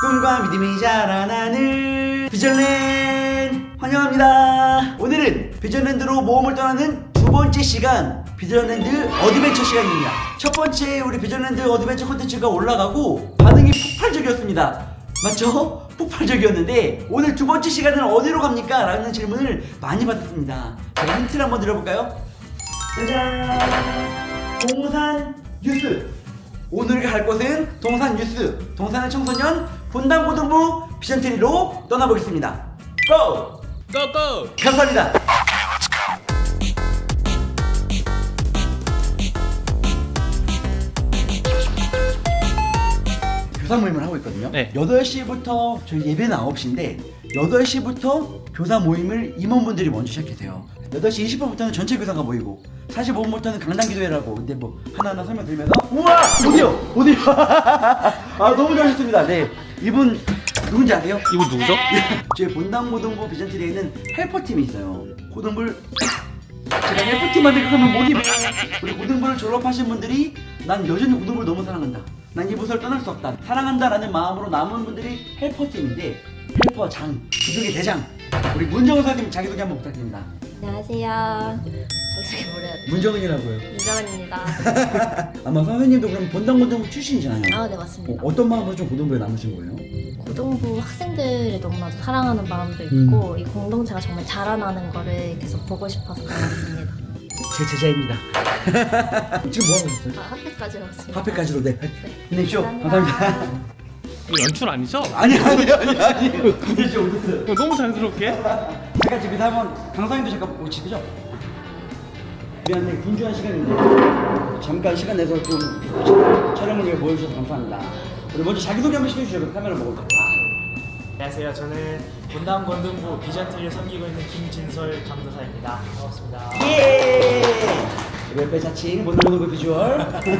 꿈과 믿음이 자라나는 비전랜드 환영합니다. 오늘은 비전랜드로 모험을 떠나는 두 번째 시간 비전랜드 어드벤처 시간입니다. 첫 번째 우리 비전랜드 어드벤처 콘텐츠가 올라가고 반응이 폭발적이었습니다. 맞죠? 폭발적이었는데 오늘 두 번째 시간은 어디로 갑니까? 라는 질문을 많이 받았습니다. 제가 힌트를 한번 드려볼까요? 짜잔! 동산 뉴스! 오늘 갈 곳은 동산 뉴스, 동산의 청소년 분당 고등부 비전트리로 떠나보겠습니다. 고! 고고! 감사합니다. 교사 모임을 하고 있거든요. 네. 8시부터 저희 예배는 9시인데 8시부터 교사 모임을 임원분들이 먼저 시작하세요. 8시 20분부터는 전체 교사가 모이고 45분부터는 강단 기도회라고 근데 뭐 하나하나 설명드리면서 우와! 어디요? 어디요? 아 너무 잘하셨습니다. 네. 이분 누군지 아세요? 이거 누구죠? 제 본당 고등부 비전트리에 있는 헬퍼팀이 있어요. 고등부를 제가 헬퍼팀만 생각하면 목이 우리 고등부를 졸업하신 분들이 난 여전히 고등부를 너무 사랑한다. 난 이 부서를 떠날 수 없다. 사랑한다라는 마음으로 남은 분들이 헬퍼팀인데 헬퍼 장, 그중에 대장 우리 문정은 선생님 자기소개 한번 부탁드립니다. 안녕하세요. 자기소개 뭐래야 돼? 문정은이라고요. 민정은입니다. 아마 선생님도 그럼 본당고등부 출신이잖아요. 아, 네 어, 맞습니다. 어 떤 마음으로 좀 고등부에 남으신 거예요? 고등부 학생들을 너무나도 사랑하는 마음도 있고 이 공동체가 정말 자라나는 거를 계속 보고 싶어서 나왔습니다. 제 제자입니다. 지금 뭐 하고 있어요? 아, 학교까지 왔습니다. 카페까지로 네. 힘내십시오. 감사합니다. 이거 연출 아니죠? 아니 아니 아니 아니. 이거 너무 자연스럽게? 잠깐 집에서 한번 강사님도 잠깐 오 집이죠? 미안해 분주한 시간인데 잠깐 시간 내서 좀 촬영을 위해 모여주셔서 감사합니다. 우리 먼저 자기소개 한번 시켜주시죠. 그 카메라 보고. 안녕하세요. 저는 분당 건등부 비전트리를 섬기고 있는 김진설 감도사입니다. 반갑습니다. 예. 우리 옆에 자칭 못나보는 그 비주얼.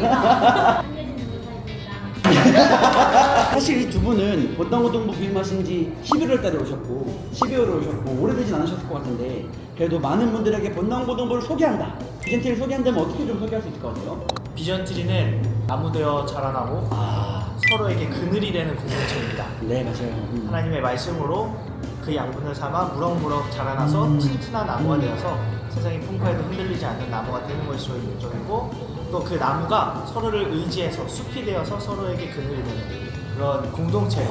사실 이 두 분은 본당고등부 부임하신 지 11월 달에 오셨고 12월에 오셨고 오래되진 않으셨을 것 같은데 그래도 많은 분들에게 본당고등부를 소개한다 비전티를 소개한다면 어떻게 좀 소개할 수 있을 것 같아요? 비전트리는 나무되어 자라나고 아, 서로에게 그늘이 되는 공동체입니다. 네 맞아요 음. 하나님의 말씀으로 그 양분을 삼아 무럭무럭 자라나서 음. 튼튼한 나무가 음. 되어서 세상의 풍파에도 흔들리지 않는 나무가 되는 것이 저희 목적이고 또 그 나무가 서로를 의지해서 숲이 되어서 서로에게 그늘이 되는 그런 공동체로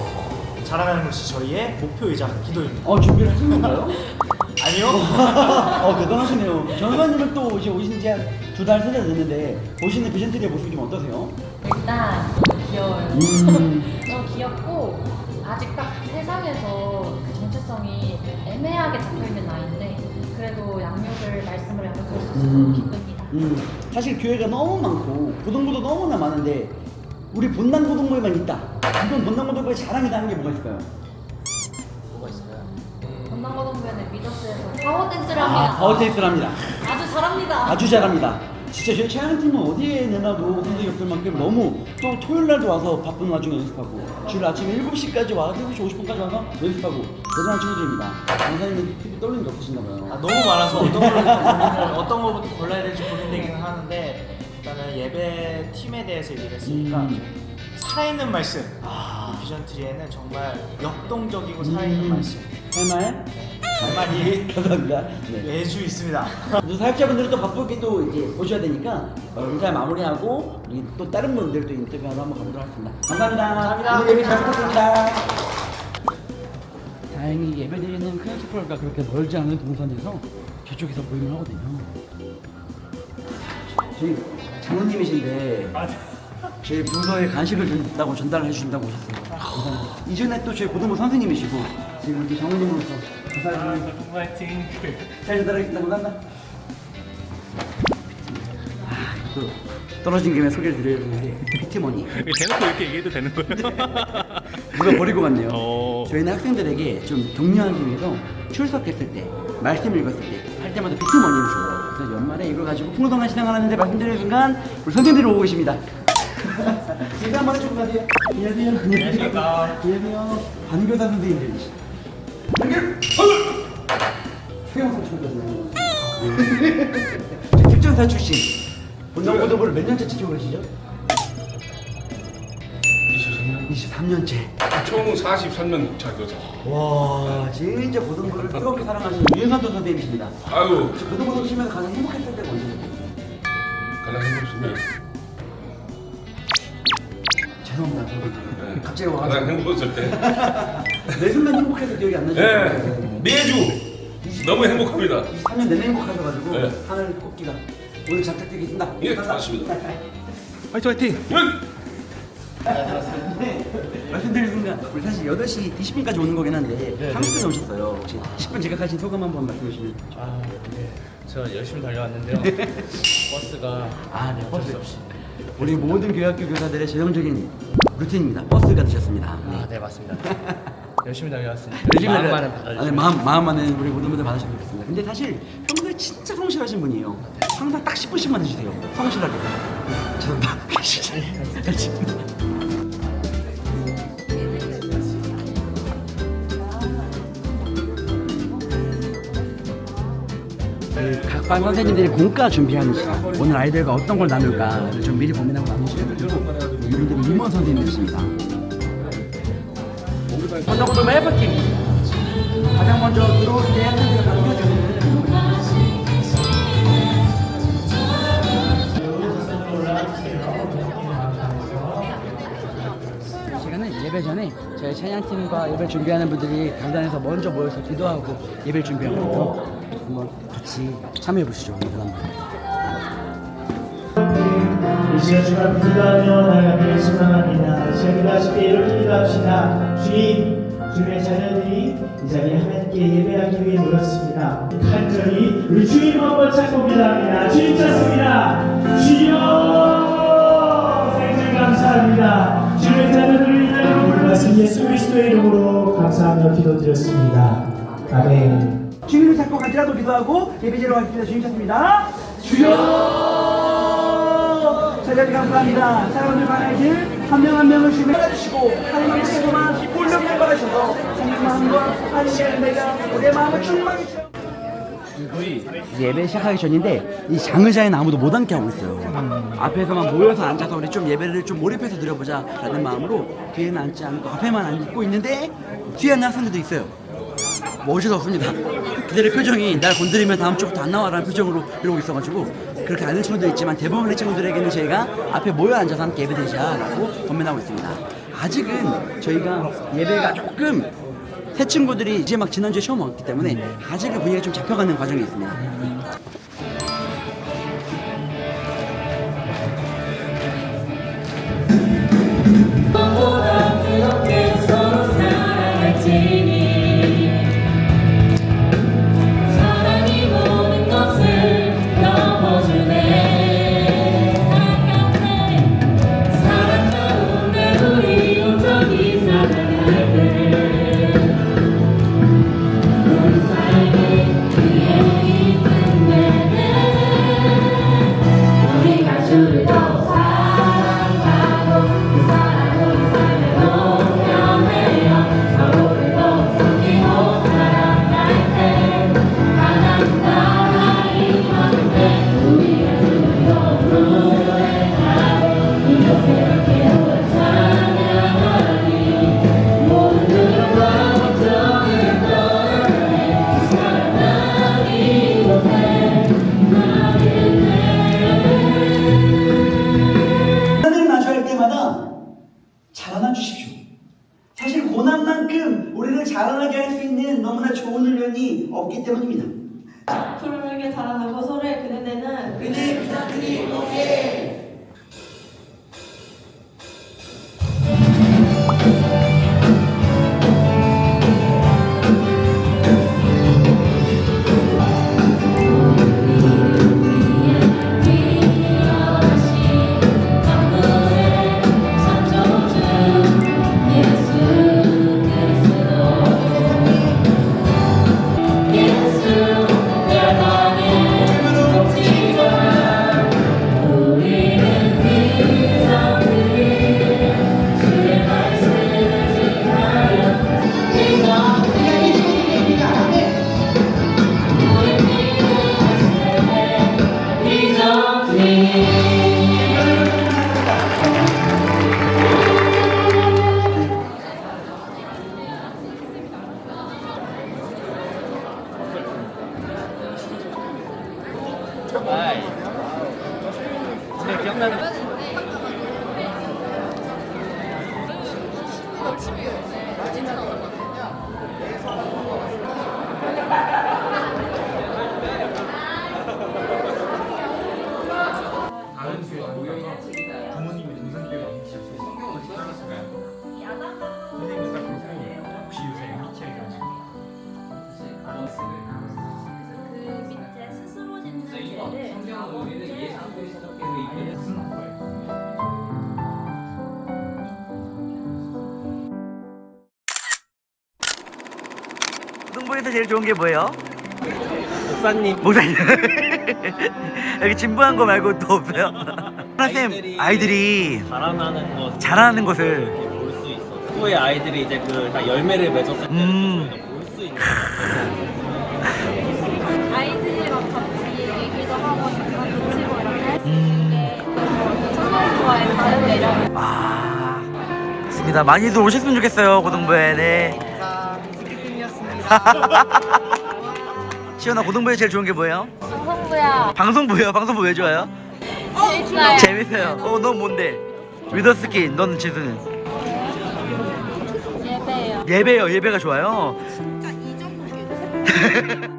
자라나는 것이 저희의 목표이자 기도입니다. 어 준비를 하신 건가요? 아니요? 어 대단하시네요 전사님은 또 이제 오신 지 한 두 달 세 달 됐는데 보시는 비전트리의 모습이 좀 어떠세요? 일단 너무 귀여워요. 음. 너무 귀엽고 아직 딱 세상에서 그 정체성이 애매하게 잡혀 있는 나이인데 그래도 양육을 말씀을 양육할 수 있어서 너무 기쁩니다. 음, 사실 교회가 너무 많고 고등부도 너무나 많은데 우리 본당 고등부에만 있다. 이건 본당 고등부의 자랑이다 하는 게 뭐가 있을까요? 뭐가 있을까요? 건강고등부에는 미더스에서 파워 댄스를 아, 합니다. 파워테이스를 합니다. 아주 잘합니다. 아주 잘합니다. 진짜 저희 촬영팀은 어디에 내놔도 선생님 없을 만큼 너무 또 토요일 날도 와서 바쁜 와중에 연습하고 주일 아침 7시까지 와서 7시 50분까지 와서 연습하고 대단한 친구들입니다. 강사님은 TV 떨리는 게 없으신가 봐요. 아, 너무 많아서 어떤 고민을 어떤 거부터 골라야 될지 고민되기는 하는데 일단은 예배 팀에 대해서 얘기를 했으니까 음. 좀 살아있는 말씀 아. 이 비전 트리에는 정말 역동적이고 살아있는 음. 말씀 할말? 정말이 감사합니다. 네. 매주 있습니다 또 사역자분들은 또 바쁘게 또 이제 보셔야 되니까 어, 인사 마무리하고 우리 또 다른 분들도 인터뷰하러 한번 가보도록 하겠습니다. 감사합니다. 감사합니다. 오늘 예배 잘 부탁드립니다. 다행히 예배드리는 큰 스프가 그렇게 멀지 않은 동선에서 저쪽에서 모임을 하거든요. 저희 장로님이신데 저 희 부서에 간식을 준다고 전달해 주신다고 오셨어요. 감사합니다. 이전에 또 저희 고등부 선생님이시고 지금 이렇게 장로님으로서 감사합니다. 파이팅 잘 전달하겠습니다. 감사합니다. 아, 또 떨어진 김에 소개를 드려야 되는데 피트머니 대놓고 이렇게 얘기해도 되는 거예요? 누가 버리고 갔네요. 어. 저희는 학생들에게 좀 격려하기 위해서 출석했을 때, 말씀 읽었을 때 할 때마다 피트머니를 줘요. 그래서 연말에 이걸 가지고 풍성한 신앙을 하는데 말씀드리는 순간 우리 선생님들이 오고 계십니다. 인사 한번 해주고 가세요. 안녕하세요. 안녕하십니까. 안녕하세요. 반교사 선생님들이시죠. 한결! 수영사 출거든요. 특전사 출신. 본당 고등부를 몇 년째 지키고 계시죠? 23년? 23년째. 총 43년 차 교사. 와, 진짜 고등부를 뜨겁게 사랑하시는 윤선도 선생님이십니다. 아유, 고등부 치면서 가장 행복했을 때가 언제예요? 가장 행복했으면 죄송합니다, 선생님. 갑자기 가장 와가지고. 행복했을 때. 내 순간 행복해서 기억이 안 나죠? 네, 매주 너무 행복합니다. 23년 내내 행복하셔가지고 네. 하늘 꼽기가 오늘 잘 부탁드리겠습니다. 예, 고맙습니다. 화이팅 화이팅. 응! 네, 말씀드린 순간 우리 사실 8시 20분까지 오는 거긴 한데 30분 넘으셨어요. 혹시 10분 지각하신 소감 한번 말씀해 주시면 아, 네. 저 열심히 달려왔는데요. 버스가 아, 네, 어쩔 버스. 수 없이. 우리 모든 교육학교 교사들의 전형적인 루틴입니다. 버스가 되셨습니다. 아, 네, 맞습니다. 열심히 열심히 마음만은 받아주시면 아니, 마음, 마음만은 우리 모든 분들 받으시면 좋겠습니다. 근데 사실 평소에 진짜 성실하신 분이에요. 항상 딱 10분씩만 드시세요. 성실하게. 죄송합니다. 그 각반 선생님들이 공과 준비하는 시간. 오늘 아이들과 어떤 걸 나눌까를 좀 미리 고민하고 나누시는 이분들은 임원 선생님이십니다. 건너고도 헬퍼팀 가장 먼저 들어올 때 학생들을 반겨주는 시간은 예배 전에 저희 찬양팀과 예배 준비하는 분들이 강단에서 먼저 모여서 기도하고 예배를 준비하거든요. 한번 같이 참여해 보시죠. 이 시간 주가 기도하며 나아가길 소망합니다. 저희가 함께 이렇게 기도합시다. 주님, 주님의 자녀들이 이 자리에 하나님께 예배하기 위해 모였습니다. 간절히 우리 주님 한번 찾고 기도합니다. 주님 찾습니다. 주여! 생전 감사합니다. 주님의 자녀들을 이 자리로 불러서 예수 그리스도의 이름으로 감사하며 기도드렸습니다. 아멘. 주님을 찾고 같이라도 기도하고 예배제로 가겠습니다. 주님 찾습니다. 주여! 저희들 감사합니다. 사랑하는 하나님 한명 한 명을 주님 받아주시고 하나님의 새로만 올려내 받으셔서 주님 마음과 하나님의 내가 우리의 마음을 충만히 채워 예배 시작하기 전인데 이 장의자에는 아무도 못 앉게 하고 있어요. 앞에서만 모여서 앉아서 우리 좀 예배를 좀 몰입해서 드려보자라는 마음으로 뒤에는 앉지 않고 앞에만 앉고 있는데 뒤에 있는 학생들도 있어요. 뭐 없습니다. 그들의 표정이 날 건드리면 다음 주부터 안 나와라는 표정으로 이러고 있어가지고 그렇게 아는 친구도 있지만 대부분의 친구들에게는 저희가 앞에 모여 앉아서 함께 예배드리자라고 권면하고 있습니다. 아직은 저희가 예배가 조금 새 친구들이 이제 막 지난주에 처음 왔기 때문에 아직은 분위기가 좀 잡혀가는 과정이 있습니다. 있는 너무나 좋은 훈련이 없기 때문입니다. 푸르르게 자라나고 서로의 그늘에는 그대 비자들이 오게 고등부에서 제일 좋은 게 뭐예요? 목사님 목사님 여기 진부한 거 말고 또 없어요? 하나쌤 아이들이- 아이들이 자라나는 것 잘하는 것을 볼 수 있어. 후에 아이들이 이제 그 다 열매를 맺었을 때는 음. 저희가 볼수 있는 아이들이랑 같이 얘기도 하고 장난도 치고 이렇게 할수 음. 있는 게 청년부와의 다른 매력 아 맞습니다 많이들 오셨으면 좋겠어요 고등부에 네 시연아 고등부에 제일 좋은 게 뭐예요? 방송부야 방송부요 방송부 왜 좋아요? 재밌어요 재밌어요 어 넌 뭔데? 위더스킨 넌 지수는? 예배예요 예배요 예배가 좋아요 여름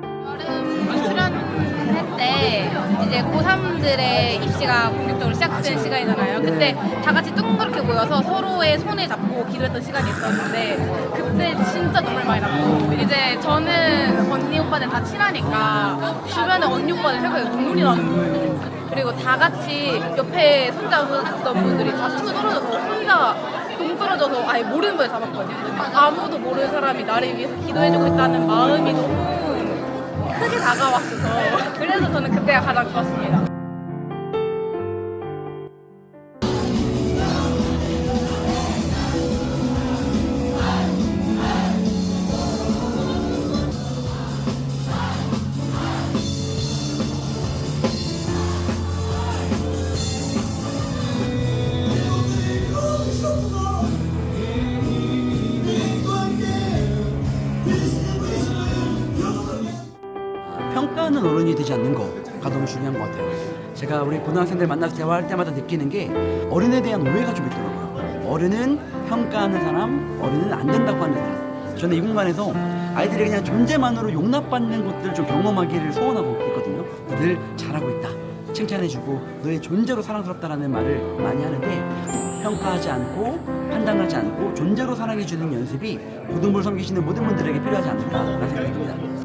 이제 고3들의 입시가 본격적으로 시작된 시간이잖아요. 그때 다 같이 둥그렇게 모여서 서로의 손을 잡고 기도했던 시간이 있었는데 그때 진짜 눈물 많이 났고 이제 저는 언니 오빠들 다 친하니까 주변에 언니 오빠들 생각에 눈물이 나는 거예요. 그리고 다 같이 옆에 손잡았던 분들이 다툭 떨어져서 혼자 동떨어져서 아예 모르는 거에 잡았거든요. 아무도 모르는 사람이 나를 위해서 기도해주고 있다는 마음이 너무 크게 다가왔어서 그래서 저는 그때가 가장 좋았습니다. 어른이 되지 않는 거가 너무 중요한 것 같아요. 제가 우리 고등학생들 만나서 대화할 때마다 느끼는 게 어른에 대한 오해가 좀 있더라고요. 어른은 평가하는 사람, 어른은 안 된다고 하는 사람. 저는 이 공간에서 아이들이 그냥 존재만으로 용납받는 것들을 좀 경험하기를 소원하고 있거든요. 늘 잘하고 있다. 칭찬해주고 너의 존재로 사랑스럽다라는 말을 많이 하는데 평가하지 않고 판단하지 않고 존재로 사랑해주는 연습이 고등부를 섬기시는 모든 분들에게 필요하지 않을까라는 생각이 듭니다.